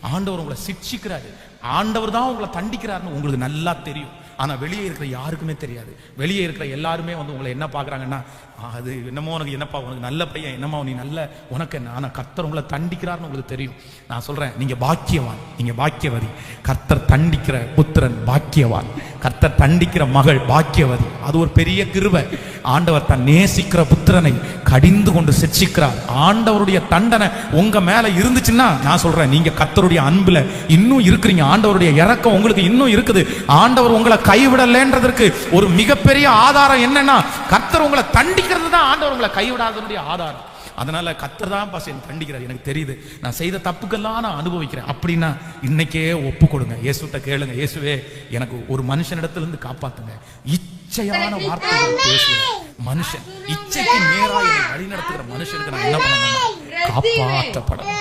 ஆண்டவர் உங்களை சிக்ஷிக்கிறாரு ஆண்டவர் தான் உங்களை தண்டிக்கிறாருன்னு உங்களுக்கு நல்லா தெரியும். ஆனா வெளியே இருக்கிற யாருக்குமே தெரியாது. வெளியே இருக்கிற எல்லாருமே வந்து உங்களை என்ன பார்க்குறாங்கன்னா அது என்னமோ உனக்கு என்னப்பா உனக்கு நல்ல பையன் என்னமோ நீ நல்ல உனக்கு என்ன? ஆனா கர்த்தர் உங்களை தண்டிக்கிறாருன்னு உங்களுக்கு தெரியும். நான் சொல்றேன் நீங்க பாக்கியவான் நீங்க பாக்கியவதி. கர்த்தர் தண்டிக்கிற புத்திரன் பாக்கியவான். கர்த்தர் தண்டிக்கிற மகள் பாக்கியவதி. அது ஒரு பெரிய கிருபை. ஆண்டவர் தன் நேசிக்கிற புத்திரனை கடிந்து கொண்டு சிட்சிக்கிறார் ஆண்டவருடைய தண்டனை உங்க மேல இருந்துச்சுன்னா நான் சொல்றேன் நீங்க கர்த்தருடைய அன்புல இன்னும் இருக்கிறீங்க. ஆண்டவருடைய இறக்கம் உங்களுக்கு இன்னும் இருக்குது. ஆண்டவர் உங்களை கைவிடலன்றதற்கு ஒரு மிகப்பெரிய ஆதாரம் என்னன்னா கர்த்தர் உங்களை தண்டிக்கிறது தான் ஆண்டவர் உங்களை கைவிடாதனுடைய ஆதாரம். அதனால கர்த்தர் தான் பாஸ் என்னை தண்டிக்கிறார். எனக்கு தெரியுது. நான் செய்த தப்புக்கெல்லாம் நான் அனுபவிக்கிறேன். அப்படின்னா இன்னைக்கே ஒப்பு கொடுங்க இயேசுட்ட கேளுங்க. இயேசுவே எனக்கு ஒரு மனுஷனிடத்துல இருந்து காப்பாத்துங்க. இச்சையான வார்த்தைகள் பேசுகிற மனுஷன் இச்சைக்கு நேரா என்னை வழி நடத்துகிற மனுஷனுக்கு நான் என்ன பண்ணணும் காப்பாற்றப்படணும்.